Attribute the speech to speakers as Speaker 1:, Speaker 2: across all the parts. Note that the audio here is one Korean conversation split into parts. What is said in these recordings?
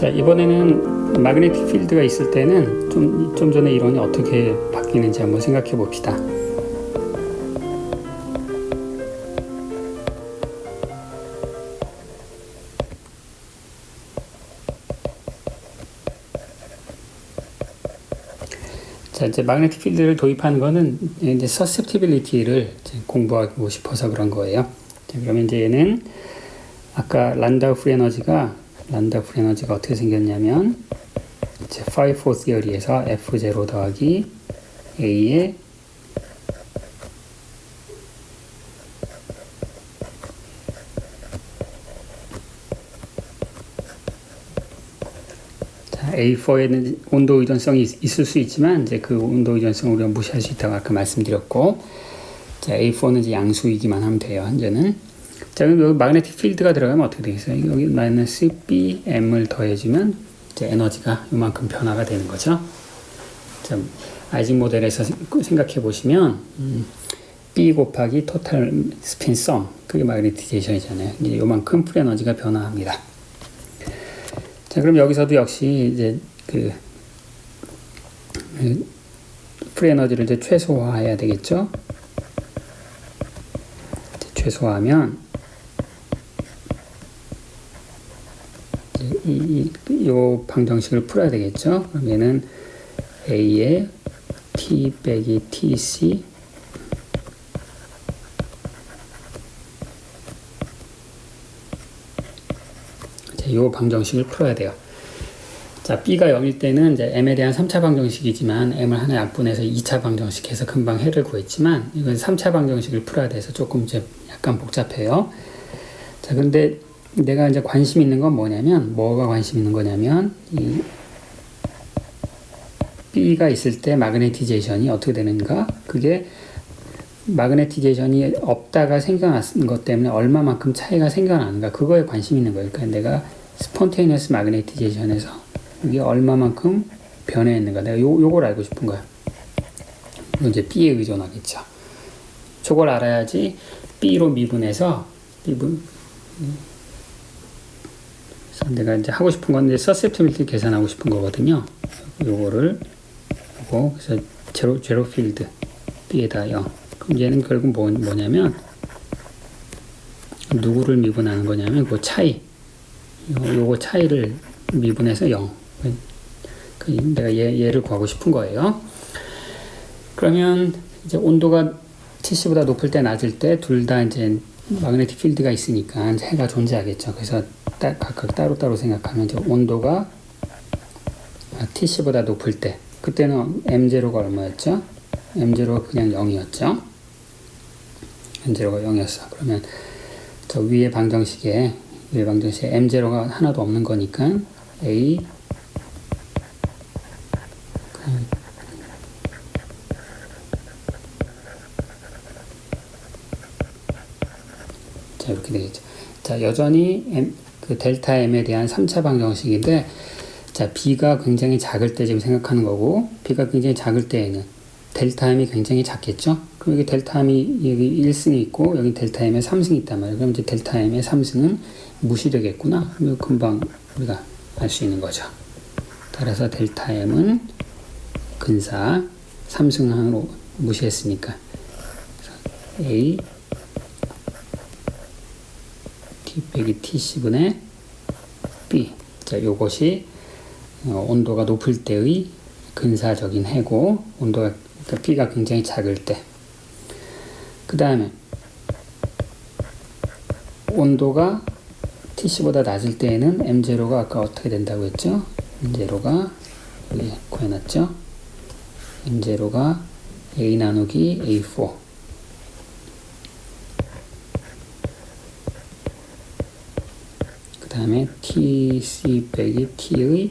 Speaker 1: 자 이번에는 마그네틱 필드가 있을 때는 좀, 좀 전에 이론이 어떻게 바뀌는지 한번 생각해 봅시다. 자 이제 마그네틱 필드를 도입하는 거는 이제 서셉티빌리티를 공부하고 싶어서 그런 거예요. 자, 그러면 이제 얘는 아까 란다우프 에너지가 란다우프 에너지가 어떻게 생겼냐면 이제 5, 4 티어리에서 F0 더하기 A의 자, A4에는 온도 의존성이 있- 있을 수 있지만 이제 그 온도 의존성을 우리가 무시할 수 있다고 아까 말씀드렸고 자, A4는 이제 양수이기만 하면 돼요. 현재는 자, 그럼 여기 마그네틱 필드가 들어가면 어떻게 되겠어요? 여기 마이너스 BM을 더해주면 이제 에너지가 이만큼 변화가 되는 거죠. 자, 아이징 모델에서 생- 생각해 보시면 음, B 곱하기 토탈 스핀 썸 그게 마그네티제이션이잖아요. 이제 요만큼 풀 에너지가 변화합니다. 자, 그럼 여기서도 역시 이제 그, 그 프리에너지를 이제 최소화해야 되겠죠. 최소화하면 이제 이, 이, 요 방정식을 풀어야 되겠죠. 얘는 A의 T 빼기 TC 이제 요 방정식을 풀어야 돼요. 자, B가 0일 때는 이제 M에 대한 3차 방정식이지만 M을 하나 약분해서 2차 방정식해서 금방 해를 구했지만 이건 3차 방정식을 풀어야 돼서 조금 이제 약간 복잡해요. 자, 근데 내가 이제 관심 있는 건 뭐냐면 뭐가 관심 있는 거냐면 이 B가 있을 때 마그네티제이션이 어떻게 되는가? 그게 마그네티제이션이 없다가 생겨난 것 때문에 얼마만큼 차이가 생겨나는가 그거에 관심 있는 거예요. 그러니까 내가 스폰테이너스 마그네티제이션에서 이게 얼마만큼 변해있는가 내가 요, 요걸 알고 싶은 거야. 그리고 이제 B에 의존하겠죠. 저걸 알아야지 B로 미분해서 미분 그래서 내가 이제 하고 싶은 건 이제 서셉티빌티 계산하고 싶은 거거든요. 요거를 요거 그래서 제로 제로 필드 B에다 0. 그럼 얘는 결국 뭐, 뭐냐면 누구를 미분하는 거냐면 그 차이 요, 요거 차이를 미분해서 0. 그 내가 얘, 얘를 구하고 싶은 거예요. 그러면 이제 온도가 70보다 높을 때 낮을 때 둘 다 이제 마그네틱 필드가 있으니까 해가 존재하겠죠. 그래서 따, 각각 따로따로 생각하면 이제 온도가 Tc보다 높을 때 그때는 M0가 얼마였죠? M0가 그냥 0이었죠. M0가 0이었어. 그러면 저 위에 방정식에 위에 방정식에 M0가 하나도 없는 거니까 A 자 이렇게 되겠죠. 자 여전히 M, 그 델타 M에 대한 3차 방정식인데 자 B가 굉장히 작을 때 지금 생각하는 거고 B가 굉장히 작을 때에는 델타 M이 굉장히 작겠죠. 그럼 여기 델타 M이 여기 1승이 있고 여기 델타 M에 3승이 있단 말이에요. 그럼 이제 델타 M의 3승은 무시되겠구나. 그럼 금방 우리가 알 수 있는 거죠. 따라서 델타 M은 근사 3승항으로 무시했으니까 A T 빼기 TC분의 B 자 요것이 어, 온도가 높을 때의 근사적인 해고 온도가 그러니까 B가 굉장히 작을 때 그 다음에 온도가 Tc보다 낮을 때에는 M0가 아까 어떻게 된다고 했죠? M0가 여기 구해놨죠? M0가 A 나누기 A4 그 다음에 TC 빼기 T의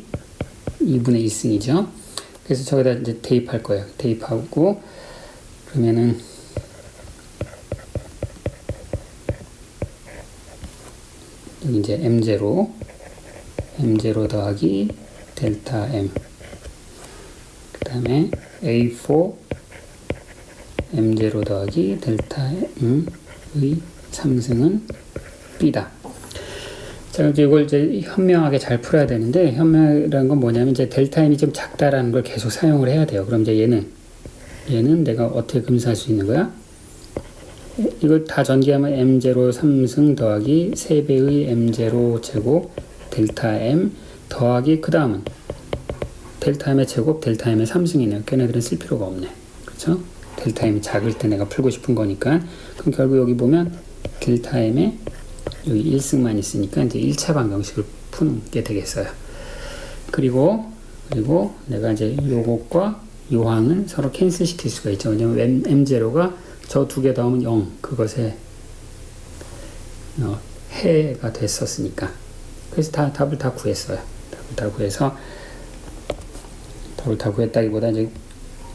Speaker 1: 2분의 1승이죠. 그래서 저기다 이제 대입할 거예요. 대입하고 그러면은 여기 이제 M0 M0 더하기 델타 M 그 다음에 A4 M0 더하기 델타 M의 3승은 B다. 자, 이제 이걸 이제 현명하게 잘 풀어야 되는데 현명이라는 건 뭐냐면 이제 델타 m이 좀 작다라는 걸 계속 사용을 해야 돼요. 그럼 이제 얘는 얘는 내가 어떻게 금수할 수 있는 거야? 이걸 다 전개하면 m0 3승 더하기 3배의 m0 제곱 델타 m 더하기 그 다음은 델타 m의 제곱 델타 m의 3승이네요. 걔네들은 쓸 필요가 없네. 그렇죠? 델타 m이 작을 때 내가 풀고 싶은 거니까 그럼 결국 여기 보면 델타 m의 여기 1승만 있으니까 이제 1차 방정식을 푸는 게 되겠어요. 그리고 그리고 내가 이제 요것과 요항은 서로 캔슬 시킬 수가 있죠. 왜냐면 M, M0가 저 두 개 더하면 0 그것에 어, 해가 됐었으니까 그래서 다 답을 다 구했어요. 답을 다 구해서 답을 다 구했다기보다 이제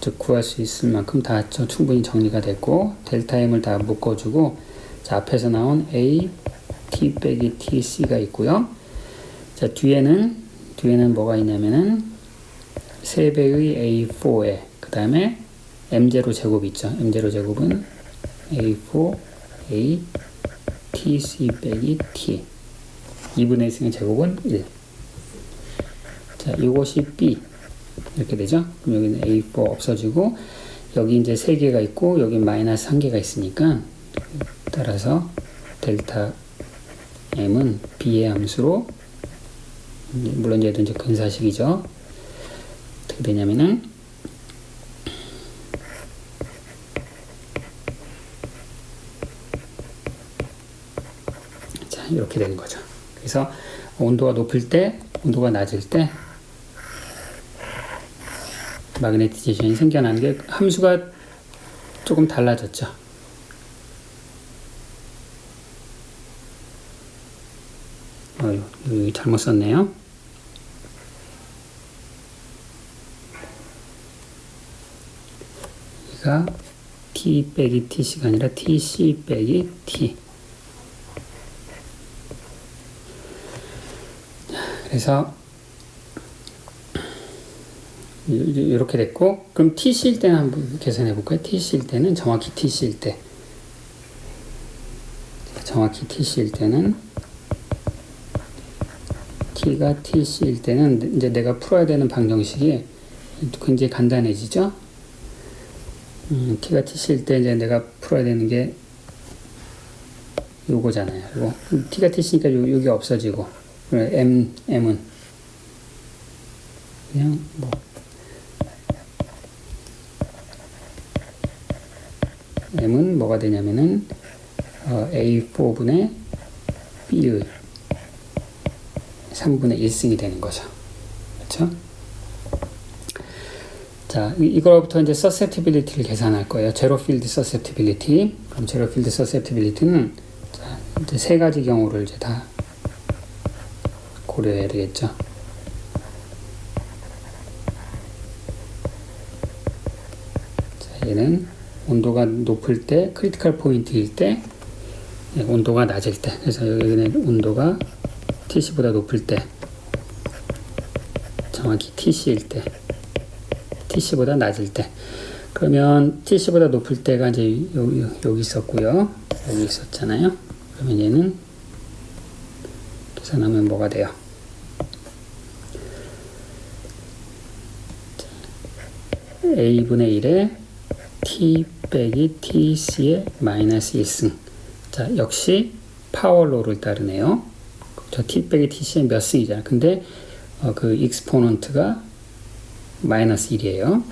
Speaker 1: 즉 구할 수 있을 만큼 다저 충분히 정리가 됐고 델타 m을 다 묶어주고 자 앞에서 나온 a t 빼기 tc가 있고요. 자 뒤에는 뒤에는 뭐가 있냐면은 3배의 a4에 그 다음에 m0 제곱 있죠. m0 제곱은 a4 a tc 빼기 t 2분의 1승의 제곱은 1. 자, 이것이 b 이렇게 되죠. 그럼 여기는 a4 없어지고 여기 이제 3개가 있고 여기 마이너스 1개가 있으니까 따라서 델타 m은 b의 함수로 물론 얘도 이제 근사식이죠. 어떻게 되냐면은 자 이렇게 되는 거죠. 그래서 온도가 높을 때, 온도가 낮을 때 마그네티제이션이 생겨나는 게 함수가 조금 달라졌죠. 어, 여기 잘못 썼네요. 여기가 t 빼기 tc가 아니라 tc 빼기 t. 그래서 이렇게 됐고 그럼 tc일 때는 한번 계산해 볼까요? tc일 때는 정확히 tc일 때 정확히 tc일 때는 t가 tc일 때는 이제 내가 풀어야 되는 방정식이 굉장히 간단해지죠? 음, t가 tc일 때 이제 내가 풀어야 되는 게 요거잖아요. 요거. t가 tc니까 요, 요게 없어지고 m, m은 그냥 뭐 m은 뭐가 되냐면은 어, a4분의 b의 3분의 1승이 되는 거죠. 그렇죠? 자, 이- 이거부터 이제 susceptibility를 계산할 거예요. 제로 필드 susceptibility. 그럼 제로 필드 susceptibility는 자, 이제 세 가지 경우를 이제 다 고려해야 되겠죠. 자, 얘는 온도가 높을 때, 크리티컬 포인트일 때, 예, 온도가 낮을 때. 그래서 여기는 온도가 TC보다 높을 때, 정확히 TC일 때, TC보다 낮을 때. 그러면 TC보다 높을 때가 이제 여기, 여기 있었고요. 여기 있었잖아요. 그러면 얘는 계산하면 뭐가 돼요? a분의 1에 t 빼기 tc의 마이너스 1승. 자, 역시 파워로를 따르네요. 저 t 빼기 tc의 몇 승이잖아. 근데 어, 그 익스포넌트가 마이너스 1이에요.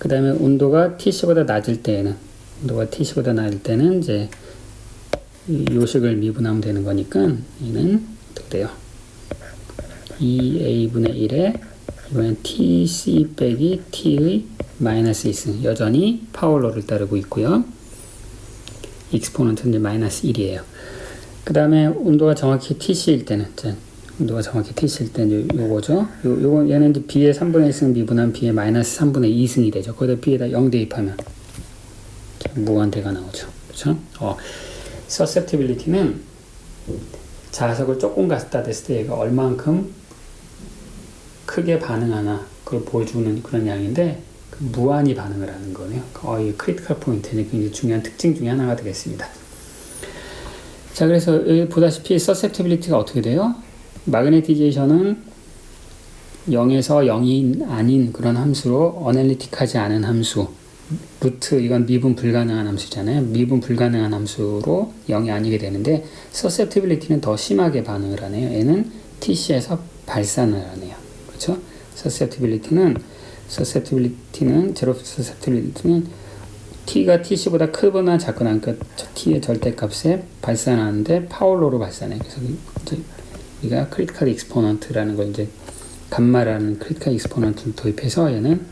Speaker 1: 그 다음에 온도가 tc보다 낮을 때에는 온도가 tc보다 낮을 때는 이제 이 요식을 미분하면 되는 거니까 얘는 어떻게 돼요? 2a분의 1에 이번엔 tc 빼기 t의 마이너스 2승 여전히 파울러를 따르고 있고요. 익스포넌트는 마이너스 1이에요. 그 다음에 온도가 정확히 tc일 때는 자, 온도가 정확히 tc일 때는 요, 요거죠. 요, 요거 얘는 이제 b의 3분의 1승 미분한 b의 마이너스 3분의 2승이 되죠. 거기다 b에다 0 대입하면 자, 무한대가 나오죠. 그렇죠? 어, susceptibility는 자석을 조금 갖다 댔을 때 얘가 얼만큼 크게 반응하나 그걸 보여주는 그런 양인데 그 무한히 반응을 하는 거네요. 어, 이 크리티컬 포인트는 굉장히 중요한 특징 중에 하나가 되겠습니다. 자, 그래서 여기 보다시피 susceptibility가 어떻게 돼요? 마그네티제이션은 0에서 0이 아닌 그런 함수로 어널리틱하지 않은 함수 루트 이건 미분 불가능한 함수잖아요. 미분 불가능한 함수로 0이 아니게 되는데 susceptibility는 더 심하게 반응을 하네요. 얘는 TC에서 발산을 하네요. 그렇죠? susceptibility는 susceptibility는 제로 susceptibility는 t가 tc보다 크거나 작거나 그러니까 t의 절대값에 발산하는데 파울로로 발산해. 그래서 이제 우리가 크리티컬 익스포넌트라는 걸 이제 감마라는 크리티컬 익스포넌트를 도입해서 얘는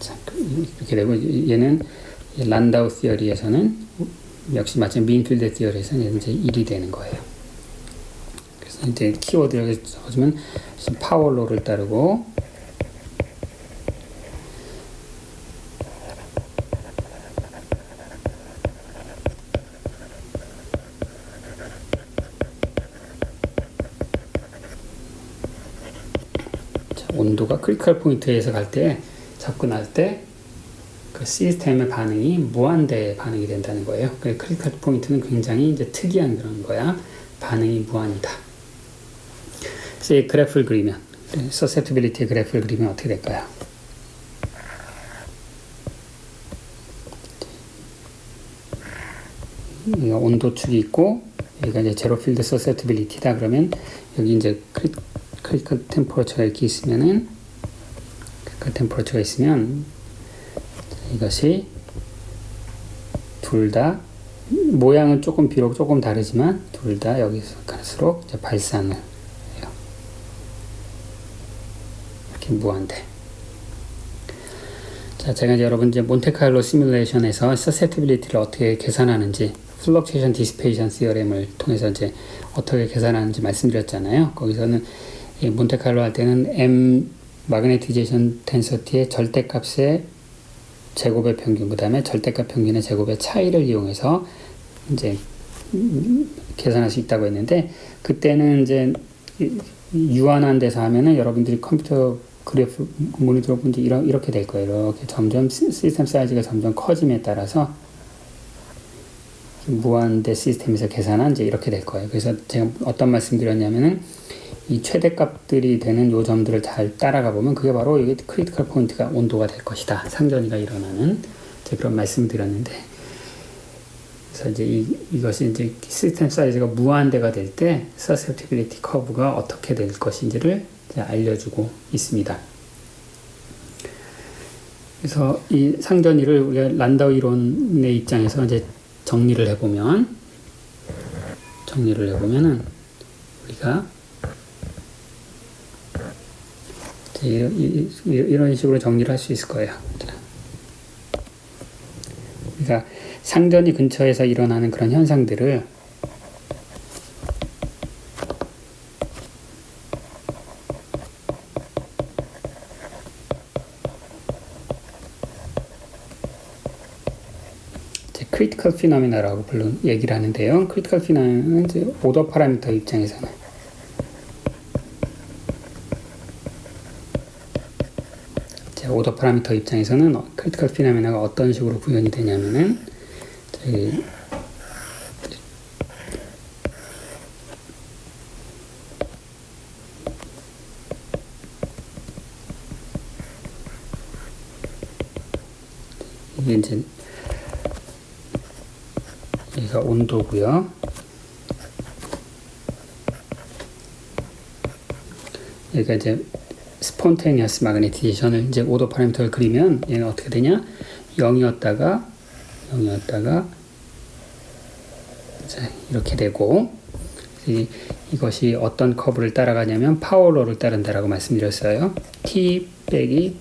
Speaker 1: 자, 이렇게 되고 얘는 란다우 시어리에서는 역시 마찬가지 민필드 시어리에서는 얘는 이제 1이 되는 거예요. 이제 키워드 여기 적어주면 파월로를 따르고 자, 온도가 크리티컬 포인트에서 갈 때 접근할 때 그 시스템의 반응이 무한대 반응이 된다는 거예요. 그 크리티컬 포인트는 굉장히 이제 특이한 그런 거야. 반응이 무한이다. 이 그래프를 그리면 서세티빌리티 그래프를 그리면 어떻게 될까요? 온도축이 있고 여기가 이제 제로 필드 서세티빌리티다 그러면 여기 이제 크리, 크리티컬 템퍼러처가 이렇게 있으면은 크리티컬 템퍼러처가 있으면 이것이 둘 다 모양은 조금 비록 조금 다르지만 둘 다 여기서 갈수록 발산을 해요. 무한대. 자, 제가 여러분 이제 몬테카를로 시뮬레이션에서 서세티빌리티를 어떻게 계산하는지 플럭체이션 디스페이션 시어렘을 통해서 이제 어떻게 계산하는지 말씀드렸잖아요. 거기서는 이 몬테칼로 할 때는 m 마그네티제이션 텐서티의 절대값의 제곱의 평균, 그 다음에 절대값 평균의 제곱의 차이를 이용해서 이제 음, 계산할 수 있다고 했는데 그때는 이제 유한한 데서 하면은 여러분들이 컴퓨터 그래프 모니터 보면 이렇게 될 거예요. 이렇게 점점 시스템 사이즈가 점점 커짐에 따라서 무한대 시스템에서 계산한 이제 이렇게 될 거예요. 그래서 제가 어떤 말씀 드렸냐면은 이 최대값들이 되는 요 점들을 잘 따라가 보면 그게 바로 이게 크리티컬 포인트가 온도가 될 것이다. 상전이가 일어나는 그런 말씀을 드렸는데 그래서 이제 이, 이것이 이제 시스템 사이즈가 무한대가 될 때 서세티빌리티 커브가 어떻게 될 것인지를 알려주고 있습니다. 그래서 이 상전이를 우리가 란다우 이론의 입장에서 이제 정리를 해보면 정리를 해보면은 우리가 이런 식으로 정리를 할 수 있을 거예요. 그러니까 상전이 근처에서 일어나는 그런 현상들을 크리티컬 피노미나라고 불른 얘기를 하는데요. 크리티컬 피노미나는 이제 오더 파라미터 입장에서는 오더 파라미터 입장에서는 크리티컬 피노미나가 어떤 식으로 구현이 되냐면은 이게 이제 여기가 온도고요. 여기가 이제 스폰테니어스 마그네티제이션을 이제 오도 파라미터를 그리면 얘는 어떻게 되냐? 0이었다가 0이었다가 자, 이렇게 되고 이, 이것이 어떤 커브를 따라가냐면 파워로를 따른다라고 말씀드렸어요. t 빼기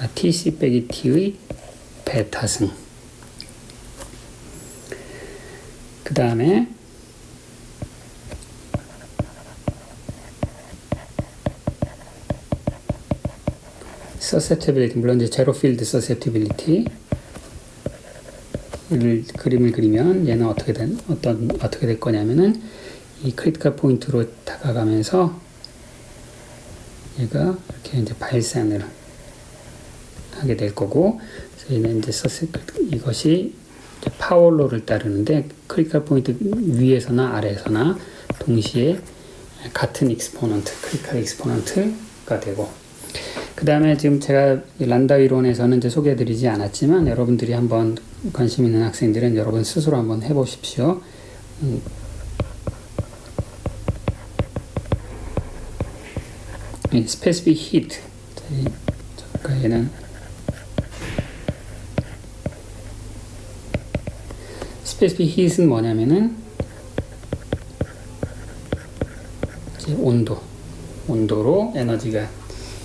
Speaker 1: 아, tc 빼기 t의 베타승. 그 다음에 susceptibility 물론 이제 제로 필드 susceptibility를 그림을 그리면 얘는 어떻게 된 어떤 어떻게 될 거냐면은 이 크리티컬 포인트로 다가가면서 얘가 이렇게 이제 발산을 하게 될 거고 저희는 이제 썼을 이것이 파월로를 따르는데 크리칼 포인트 위에서나 아래에서나 동시에 같은 익스포넌트, 크리칼 익스포넌트가 되고. 그 다음에 지금 제가 란다 이론에서는 이제 소개해드리지 않았지만 여러분들이 한번 관심 있는 학생들은 여러분 스스로 한번 해보십시오. 음. 저희 잠깐 얘는 specific heat은 뭐냐면은 온도, 온도로 에너지가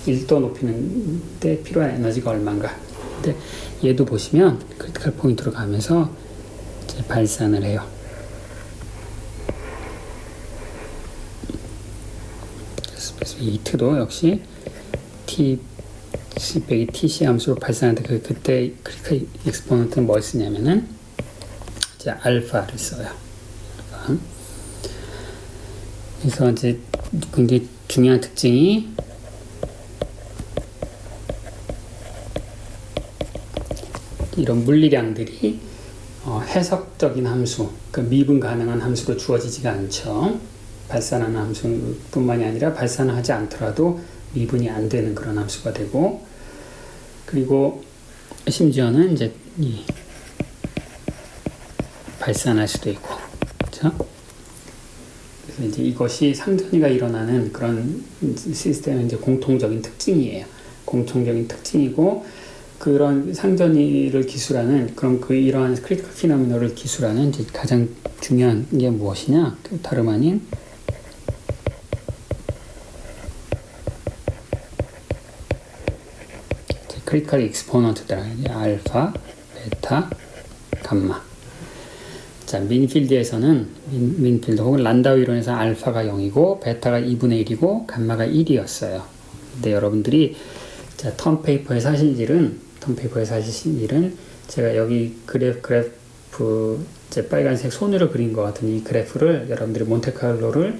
Speaker 1: 1도 높이는 데 필요한 에너지가 얼마인가. 근데 얘도 보시면 크리티컬 포인트로 가면서 발산을 해요. 그래서 이 트도 역시 t c 빼기 tc 함수로 발산하는데 그 그때 크리티컬 익스포넌트는 뭘 쓰냐면은 이제 알파를 써요. 그래서 이제 굉장히 중요한 특징이 이런 물리량들이 어, 해석적인 함수, 그 미분 가능한 함수로 주어지지가 않죠. 발산하는 함수뿐만이 아니라 발산하지 않더라도 미분이 안 되는 그런 함수가 되고, 그리고 심지어는 이제 이 발산할 수도 있고, 그렇죠? 그래서 이제 이것이 상전이가 일어나는 그런 시스템의 이제 공통적인 특징이에요. 공통적인 특징이고 그런 상전이를 기술하는 그런 그 이러한 크리티컬 피노미널을 기술하는 이제 가장 중요한 게 무엇이냐? 또 다름 아닌 크리티컬 익스포넌트들 알파, 베타, 감마. 자, 민필드에서는 민, 민필드 혹은 란다우 이론에서 알파가 0이고 베타가 2분의 1이고 감마가 1이었어요. 근데 여러분들이 자, 턴 페이퍼의 사실질은 턴 페이퍼의 사실질은 제가 여기 그래프 그래프 제 빨간색 손으로 그린 것 같은 이 그래프를 여러분들이 몬테칼로를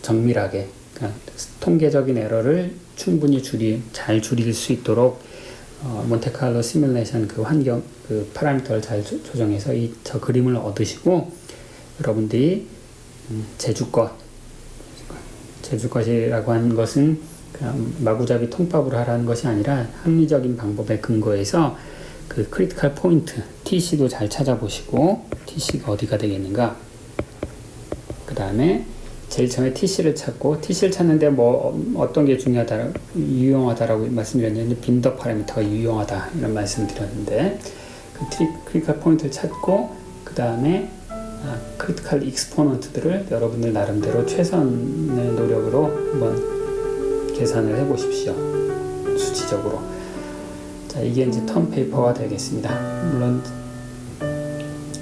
Speaker 1: 정밀하게 그러니까 통계적인 에러를 충분히 줄이 잘 줄일 수 있도록 어, 몬테칼로 시뮬레이션 그 환경 그 파라미터를 잘 조, 조정해서 이 저 그림을 얻으시고 여러분들이 음, 제주것 제주것이라고 하는 것은 그냥 마구잡이 통밥으로 하라는 것이 아니라 합리적인 방법에 근거해서 그 크리티컬 포인트 TC도 잘 찾아보시고 TC가 어디가 되겠는가. 그 다음에 제일 처음에 TC를 찾고 TC를 찾는데 뭐 어떤 게 중요하다 유용하다라고 말씀드렸는데 빈더 파라미터가 유용하다 이런 말씀드렸는데 그 크리티컬 포인트를 찾고 그 다음에 아, 크리티컬 익스포넌트들을 여러분들 나름대로 최선의 노력으로 한번 계산을 해보십시오 수치적으로 자 이게 이제 턴 페이퍼가 되겠습니다 물론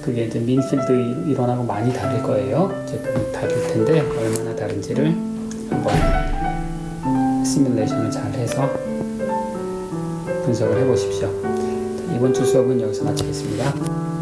Speaker 1: 그게 이제 민필드 이론하고 많이 다를 거예요. 이제 그 다를 텐데 얼마나 다른지를 한번 시뮬레이션을 잘 해서 분석을 해보십시오. 자, 이번 주 수업은 여기서 마치겠습니다.